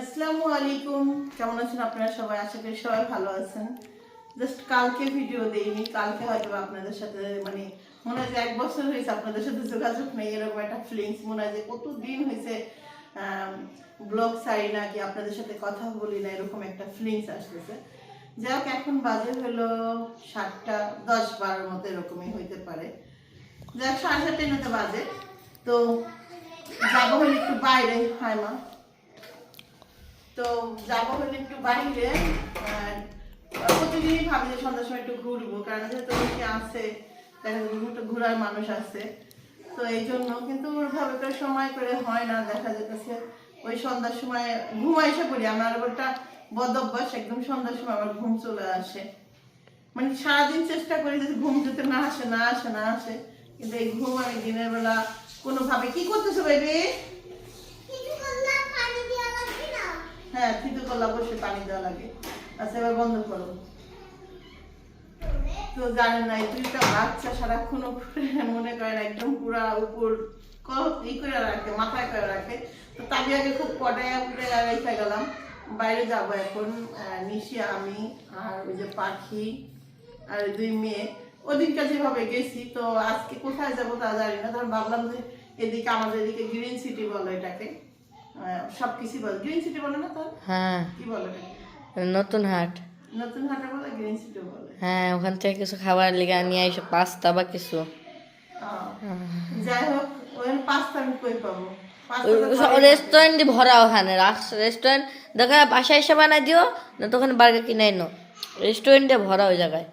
আসসালামু আলাইকুম। কেমন আছেন আপনারা সবাই? আশা করি সবাই ভালো আছেন। জাস্ট কালকে ভিডিও দেইনি, কালকে হয়তো আপনাদের সাথে মানে মনে হয় যে এক বছর হয়েছে আপনাদের সাথে যোগাযোগ নেই, এরকম একটা ফিলিংস মনে হয় যে কত দিন হয়েছে ব্লগ সারি না, কি আপনাদের সাথে কথা বলি না, এরকম একটা ফিলিংস আসতেছে। যাই হোক এখন বাজে হলো সাতটা, দশ বারোর মতো এরকমই হইতে পারে। যাক, সাড়ে সাতটার মতো বাজে। তো যাব হলে একটু বাইরে হয় মা। তো যাব হলে একটু বাইরে প্রতিদিনই ভাবি যে সন্ধ্যার সময় একটু ঘুরবো, কারণ যেহেতু আছে, দেখা একটু ঘোরার মানুষ আছে। তো এই জন্য কিন্তু ওইভাবে করে সময় করে হয় না, দেখা যেতেছে ওই সন্ধ্যার সময় ঘুম এসে পড়ি। আমার ওটা বদ অভ্যাস, একদম সন্ধ্যার সময় আমার ঘুম চলে আসে। মানে সারাদিন চেষ্টা করি যে ঘুম যেতে না আসে না আসে না আসে। কিন্তু এই ঘুম আমি দিনের বেলা কোনোভাবে কি করতেছো বেবি হ্যাঁ থিতু করলে অবশ্যই পানি দেওয়া লাগে। আচ্ছা এবার বন্ধ করো। তো জানেন না বাচ্চা সারাক্ষণ মনে করেন একদম পুরা উপর গেলাম। বাইরে যাব এখন নিশি, আমি আর ওই যে পাখি আর দুই মেয়ে। ওদিনটা যেভাবে গেছি, তো আজকে কোথায় যাব তা জানি না। তখন ভাবলাম যে এদিকে আমাদের এদিকে গ্রিন সিটি বলো এটাকে। আহ, সবকিছু বলে। গ্রিন সিটি বলে না তার? হ্যাঁ। কি বলে? নতুন হাট। নতুন হাটা বলে গ্রিন সিটি বলে। হ্যাঁ ওখান থেকে কিছু খাবার লিগে নিয়ে এসে পাস্তা বা কিছু। যাই হোক ওই পাঁচটা আমি কই পাবো? তো রেস্টুরেন্ট ভরা ওখানে রেস্টুরেন্ট দেখা বাসায় এসে বানাই দিও না তো ওখানে বার্গার কিনে এনো রেস্টুরেন্টে ভরা ওই জায়গায়।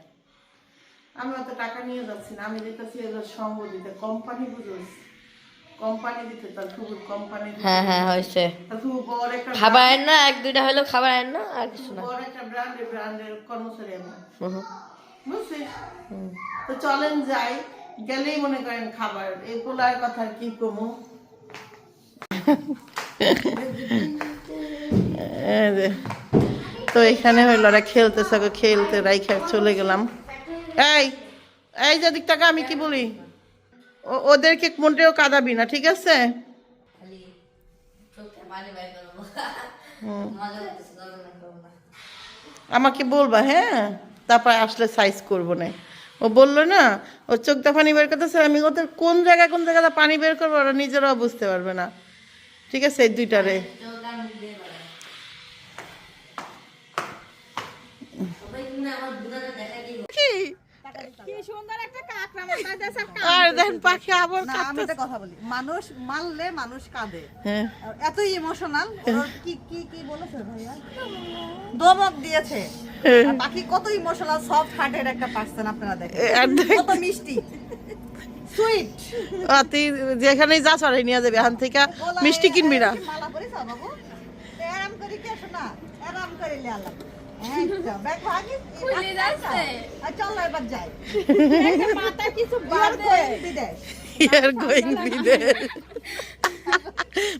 আমি অত টাকা নিয়ে যাচ্ছি না আমি দিতেছি এদের সঙ্গ দিতে কোম্পানি বুঝোস। হ্যাঁ হ্যাঁ হয়েছে। খাবার না এক দুইটা খাবার না আর কিছু। তো চলেন যাই গেলেই মনে করেন খাবার। এই পোলার কথা আর কি কমু? তো এখানে হইল ওরা খেলতে থাকে খেলতে রাইখা চলে গেলাম। এই এই যে দিক টাকা আমি কি বলি? ওদেরকে মোটেও কাঁদাবি না ঠিক আছে। আমাকে বলবা হ্যাঁ? তারপর আসলে সাইজ করব না। ও বলল না ও চোখটা পানি বের করতেছে আমি ওদের কোন জায়গায় কোন জায়গাতে পানি বের করব ওরা নিজেরাও বুঝতে পারবে না। ঠিক আছে এই দুইটারে কি আর দেখেন পাখি আবার আমি একটা কথা বলি মানুষ মারলে মানুষ কাঁদে। হ্যাঁ। এত ইমোশনাল কি কি কি বলেছে ভাইয়া? দমক দিয়েছে। আর কত ইমোশনাল সফট হার্টের একটা পার্সন আপনারা দেখেন। কত মিষ্টি। সুইট যেখানেই যা সরাই নিয়ে যাবে এখান থেকে মিষ্টি কিনবি না। শোনা আরাম করে হ্যাঁ, চল এবার যাই। মাথা কিছু বিদেশ। ইয়ার গোয়িং বিদেশ।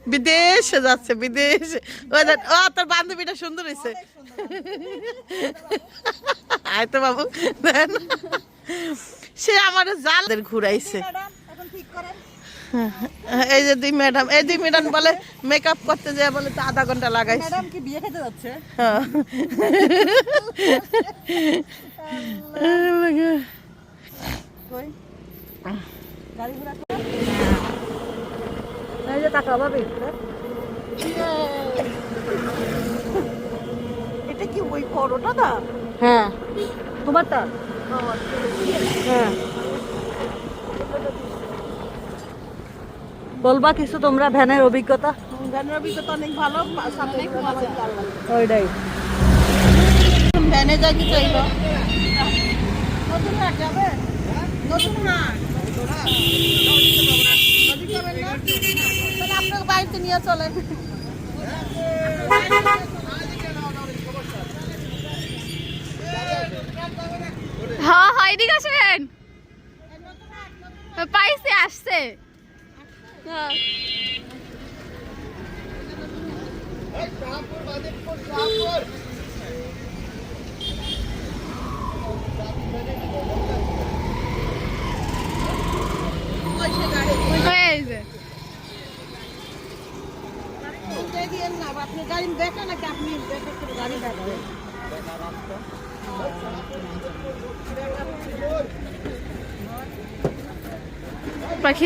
বিদেশে যাচ্ছে বিদেশ। ও তোর বান্ধবীটা সুন্দর হয়েছে। আয় তো বাবু সে আমার জালদের ঘুরাইছে। ঠিক করেন। এই যে দুই ম্যাডাম এই দুই ম্যাডাম বলে মেকআপ করতে যায় বলে তো আধা ঘণ্টা লাগাইছে। ম্যাডাম কি বিয়ে খেতে যাচ্ছে? হ্যাঁ। এই যে টাকা পাবে এটা কি ওই পরোটা দা হ্যাঁ। তোমারটা? হ্যাঁ। বলবা কিছু তোমরা ভ্যানের অভিজ্ঞতা? গানের অভিজ্ঞতা অনেক ভালো সাথে ওইটাই। ভ্যানে যাই কি চাইলো নতুন যাবে? নতুন তাহলে আপনার বাড়িতে নিয়ে চলেন। হ্যাঁ হয় এদিকে আসেন। পাইছে আসছে। আপনি গাড়ি দেখা নাকি আপনি দেখা করে গাড়ি দেখা পাখি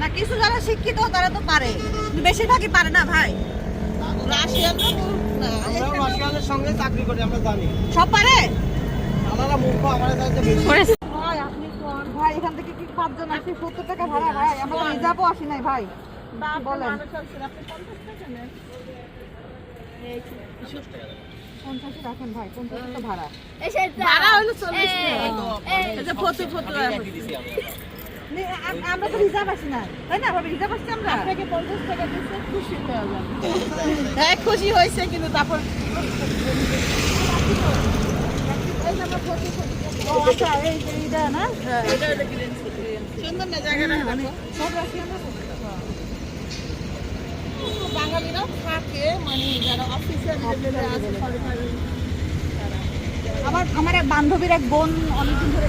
না কিছু যারা শিক্ষিত তারা তো পারে। বেশিরভাগই পারে না ভাই। রাশিয়ানরা সঙ্গে চাকরি করি আমরা জানি। সব পারে? মূর্খ চাইতে বেশি। ভাই আপনি কোন? ভাই এখান থেকে কি পাঁচজন আসি? সত্তর টাকা ভাড়া ভাই। আমরা রিজার্ভও আসি নাই ভাই। বলেন? পঞ্চাশে রাখেন ভাই পঞ্চাশে ভাড়া। ভাড়া হলো চল্লিশ টাকা। আমরা তো রিজার্ভ আসি না। তাই না ভাবি? রিজার্ভ আসছি আমরা? আপনাকে পঞ্চাশ টাকা দিচ্ছে খুশি হয়ে যাবে। হ্যাঁ খুশি হয়েছে কিন্তু তারপর আচ্ছা এই যে এইটা না? সুন্দর না জায়গাটা দেখো। সব রাশিয়ানরা তো। বাঙালিরাও থাকে মানে যারা অফিসিয়াল লেভেলে আছে সরকারি আমার আমার এক বান্ধবীর এক বোন অনেকদিন ধরে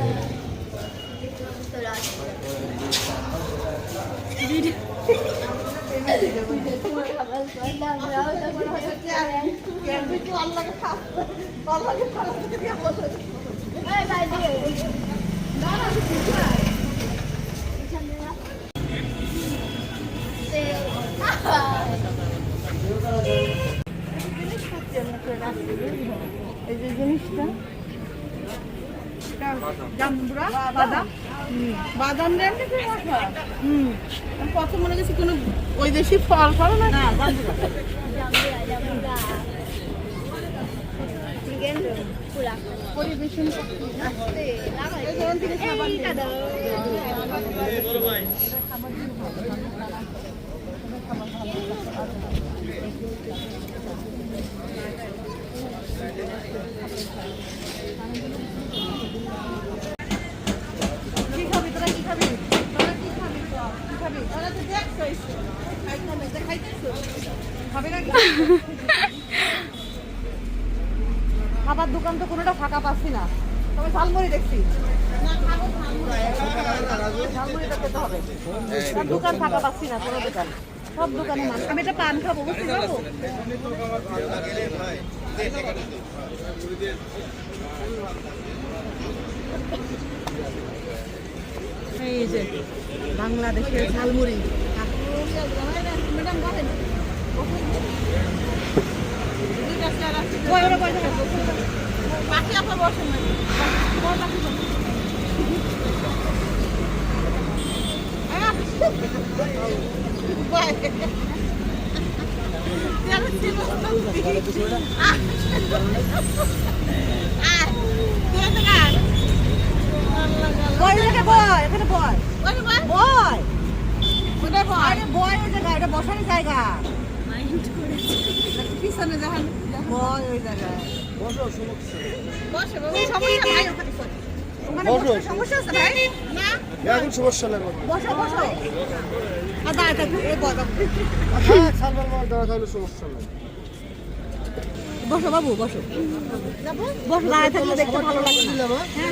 Üzüldün işte. Ben, ben adam. বাদাম হুম। প্রথম মনে করছি কোনো ওই দেশি ফল ফল না? পরিবেশন কি খাবি তোরা কি খাবি তোরা কি খাবি কি খাবি ওরা তো দেখছ খাইতে না দেখাইতেছো খাবি না কি খাবার দোকান তো কোনোটা ফাঁকা পাচ্ছি না। তবে ঝালমুড়ি দেখছি। ঝালমুড়িটা খেতে হবে। দোকান ফাঁকা পাচ্ছি না, কোনো দোকান। সব দোকানে মানুষ। আমি একটা পান খাব, বুঝতে পারব? এই যে বাংলাদেশের ঝালমুড়ি। ম্যাডাম বসেন না বয় এখানে বয় বয় বয় আরে বয় ওই জায়গা এটা বসার জায়গা। পিছনে যান বয় ওই জায়গায়। বসে সমস্যা বাবু ভাই ওখানে বসো। সমস্যা আছে? ভাই না। এখন সমস্যা নেই বসো। বসো আর দাঁড়া থাকবে বয় বাবু সালমান মার দেওয়া তাহলে সমস্যা নেই। বসো বাবু বসো। বসো দাঁড়ায় থাকলে দেখতে ভালো লাগে না। হ্যাঁ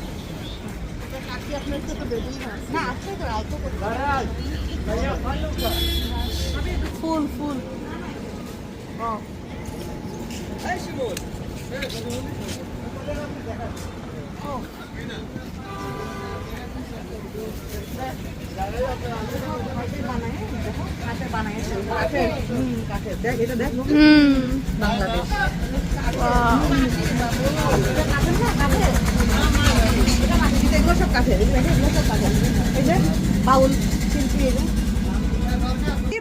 এরকম না। এটা পানি নিয়ে যদি ওকে পরে একটা করতে না আছে তো অল্প করে ফুল ফুল কাঠে বানাইছে কাঠে হুম কাঠে দেখ এটা দেখ হুম বাংলাদেশ এগুলো সব এগুলো সব কাঠের। এই যে বাউল শিল্পী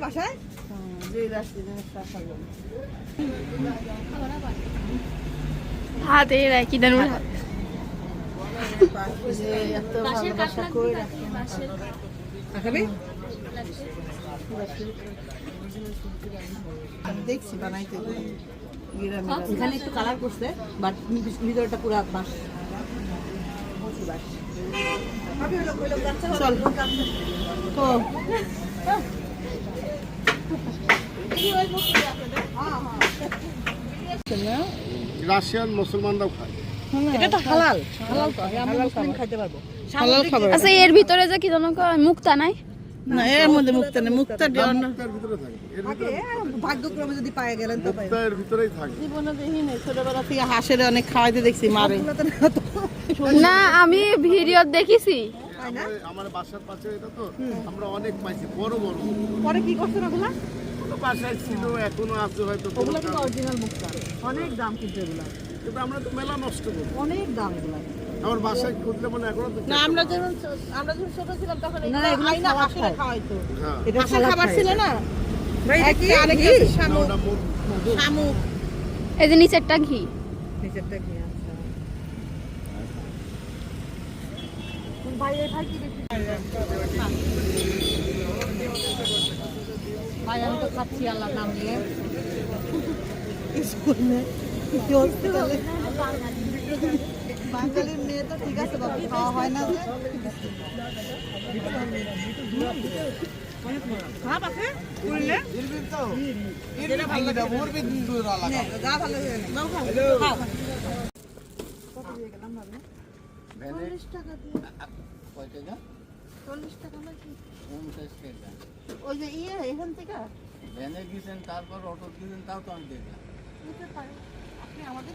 বাসায় যে রাশি জিনিসটা খাব হাতে রাখি দেন হাত। পাখি যে এত ভালোবাসা করে রাখে আমি দেখছি বানাইতে এখানে একটু কালার করছে বাট ভিতরটা পুরো বাঁশ বাঁশ। চল। তো। রাশিয়ান মুসলমানরাও খায়। এটা তো হালাল। হালাল তো আমরা মুসলিম খাইতে পারব আচ্ছা এর ভিতরে যে কি জনক মুক্তা নাই? না এর মধ্যে মুক্তা নেই মুক্তা মুক্তার ভিতরে থাকে এর ভাগ্যক্রমে যদি পায়ে গেলেন তো মুক্তা এর ভিতরেই থাকে জীবনে দেখি নাই ছোটবেলা থেকে হাঁসের অনেক খাওয়াইতে দেখছি মারে। না আমি ভিডিও দেখেছি। আমার বাসার পাশে এটা তো আমরা অনেক পাইছি বড় বড়। পরে কি করছেন ওগুলা? কোনো বাসায় ছিল এখনও আছে হয়তো ওগুলো কিন্তু অরিজিনাল মুক্তা। অনেক দাম কিন্তু এগুলা। কিন্তু আমরা তো মেলা নষ্ট করি। অনেক দাম এগুলা। আমার বাসায় খুঁজলে মানে এখনও না আমরা যখন আমরা যখন ছোট ছিলাম তখন না, এগুলো আইনা খাওয়া খাওয়াইতো হ্যাঁ এটা খাবার ছিল না ভাই এটা আরেকটা শামুক শামুক এই যে নিচেরটা ঘি নিচেরটা ঘি, আচ্ছা। ভাই এই ভাই কি বিক্রি ভাই আমি তো খাচ্ছি আল্লাহ নাম নিয়ে বাঙালির মেয়ে তো ঠিক আছে বাবু খাওয়া হয় না যা। ভালো হয়ে। খাও। টাকা নাকি? ওই যে ইয়ে এখান থেকে? ভ্যানে তারপর অটো গেছেন তাও তো আমি দেখলাম নিতে পারে। আপনি আমাদের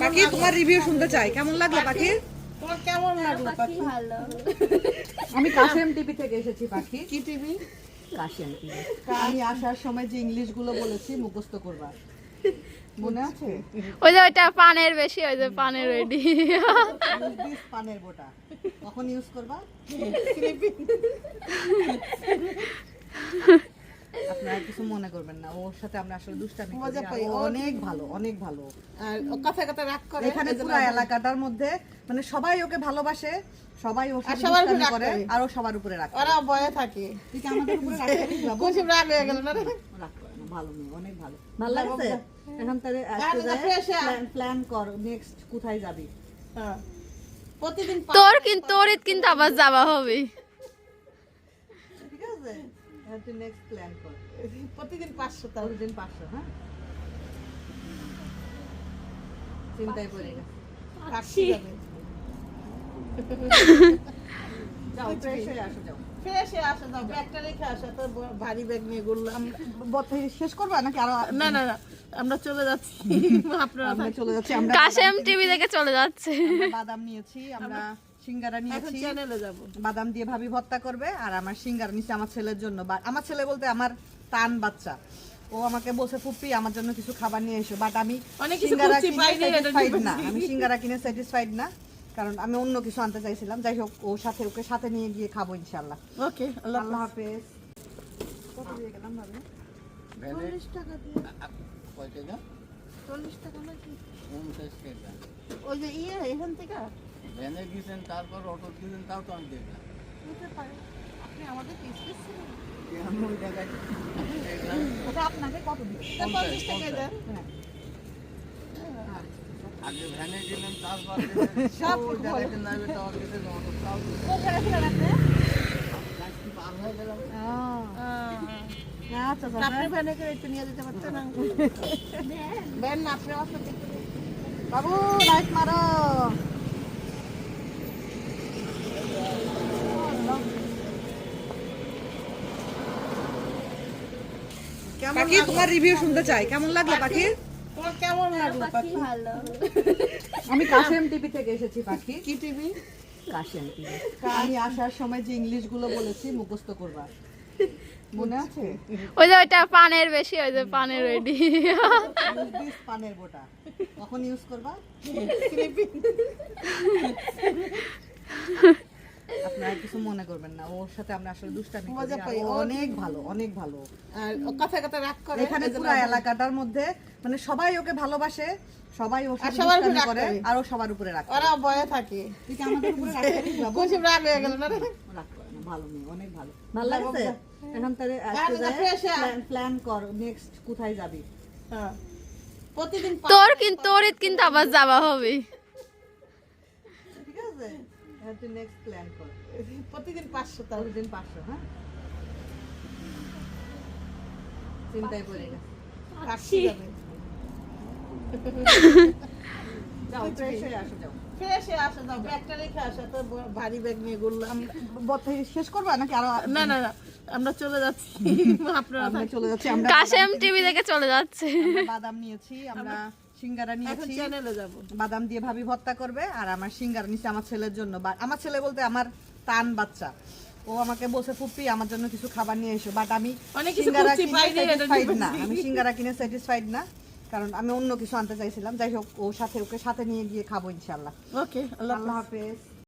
পাখি তোমার রিভিউ শুনতে চাই। কেমন লাগল পাখি? তোমার কেমন লাগল পাখি আমি কাশেম টিভি থেকে এসেছি পাখি। কি টিভি? কাশেম টিভি। আমি আসার সময় যে ইংলিশগুলো বলেছি মুখস্থ করবা। মনে আছে? ওই যে ওইটা পানের বেশি ওই যে পানের রেডি পানের বোটা। কখন ইউজ করবা? আপনারা কিছু মনে করবেন না। ওর সাথে আমরা আসলে দুষ্টামি করি। মজা পাই। অনেক ভালো অনেক ভালো। আর ও কথা কথা রাগ করে এখানে পুরো এলাকাটার মধ্যে মানে সবাই ওকে ভালোবাসে সবাই ওর সাথে সবার উপরে দুষ্টামি করে। আর ও সবার উপরে রাখে ওরা ভয়ে থাকে। তুই কি আমাদের উপরে রাগ হয়ে গেল না রে? রাগ করে ভালো মেয়ে অনেক ভালো। ভালো লাগছে? এখন তাহলে। প্ল্যান কর নেক্সট কোথায় যাবি? হ্যাঁ। প্রতিদিন তোর কিন্তু তোর কিন্তু আবার যাওয়া হবে। ঠিক নেক্সট প্ল্যান কর। প্রতিদিন পাঁচশো প্রতিদিন পাঁচশো হ্যাঁ? চিন্তায় পড়ে গেছে। রাখছি যাও ফ্রেশ হয়ে আসো যাও। ফ্রেশে আসো দাও ব্যাগটা রেখে আসো তো ভারী ব্যাগ নিয়ে ঘুরলাম। শেষ করবা নাকি আরও না না না আমরা চলে যাচ্ছি। আপনারা চলে যাচ্ছি আমরা কাশেম টিভি থেকে চলে যাচ্ছে। বাদাম নিয়েছি আমরা সিঙ্গারা নিয়েছি। চ্যানেলে যাব। বাদাম দিয়ে ভাবি ভর্তা করবে আর আমার সিঙ্গারা নিচে আমার ছেলের জন্য। আমার ছেলে বলতে আমার টান বাচ্চা। ও আমাকে বলছে ফুপি আমার জন্য কিছু খাবার নিয়ে এসো। বাট আমি সিঙ্গারা কিনে না। আমি সিঙ্গারা কিনে স্যাটিসফাইড না কারণ আমি অন্য কিছু আনতে চাইছিলাম। যাই হোক ও সাথে ওকে সাথে নিয়ে গিয়ে খাব ইনশাল্লাহ ওকে আল্লাহ হাফেজ। পেয়ে গেলাম ভাবে? চল্লিশ টাকা দিয়ে। কয় টাকা? চল্লিশ টাকা নাকি? ওই যে ইয়ে এখান থেকে? ভ্যানে গেছেন তারপর অটো গেছেন তাও তো আমি দেখলাম নিতে পারে। আপনি আমাদের পিস পিস ছিলেন আমি জায়গায় ওটা আপনাকে কত দিবে পঞ্চাশ টাকা দেন। আগে ভ্যানে গেলেন তারপর সব জায়গাতে নামে তো আমার কাছে অটো তাও কোথায় ছিলেন আপনি? পার হয়ে গেলাম? আচ্ছা আচ্ছা আপনি ভ্যানে করে একটু নিয়ে যেতে পারতেন ভ্যান আপনি অটো বাবু লাইট মারো। পাখি তোমার রিভিউ শুনতে চাই। কেমন লাগল পাখি? কেমন লাগল পাখি আমি কাশেম টিভি থেকে এসেছি পাখি। কি টিভি? কাশেম টিভি। আমি আসার সময় যে ইংলিশগুলো বলেছি মুখস্থ করবা। মনে আছে? ওই যে ওইটা পানের বেশি ওই যে পানের রেডি পানের বোটা। কখন ইউজ করবা? আপনারা কিছু মনে করবেন না ওর সাথে আমরা আসলে দুষ্টামি মজা পাই, অনেক ভালো অনেক ভালো। আর কথা কথা রাগ করে এখানে পুরো এলাকাটার মধ্যে মানে সবাই ওকে ভালোবাসে সবাই ওর সাথে উপরে দুষ্টামি করে। আর ও সবার উপরে রাখে ওরা ভয়ে থাকে। তুই আমাদের উপরে রাগ করিস বাবু? খুশি রাগ হয়ে গেল না রে? রাগ করে না, ভালো মেয়ে অনেক ভালো। ভালো লাগছে? এখন তাহলে প্ল্যান কর নেক্সট কোথায় যাবি? হ্যাঁ। প্রতিদিন তোর কিন্তু তোর কিন্তু আবার যাওয়া হবে। ঠিক আছে? এবার তুই নেক্সট প্ল্যান কর প্রতিদিন পাঁচশো তাও দিন পাঁচশো হ্যাঁ? চিন্তায় পড়ে গেছে। আসি আমরা চলে যাচ্ছি। আপনারা চলে যাচ্ছি আমরা কাশেম টিভি থেকে চলে যাচ্ছে। আমরা বাদাম নিয়েছি আমরা সিঙ্গারা নিয়েছি। চ্যানেলে যাব। বাদাম দিয়ে ভাবি ভর্তা করবে আর আমার সিঙ্গারা আমার ছেলের জন্য। আমার ছেলে বলতে আমার তান বাচ্চা। ও আমাকে বসে ফুপি আমার জন্য কিছু খাবার নিয়ে এসো। বাট আমি সিঙ্গারা কিনে না। আমি সিঙ্গারা কিনে স্যাটিসফাইড না। কারণ আমি অন্য কিছু আনতে চাইছিলাম। যাই হোক ও সাথে ওকে সাথে নিয়ে গিয়ে খাব ইনশাল্লাহ ওকে আল্লাহ হাফেজ।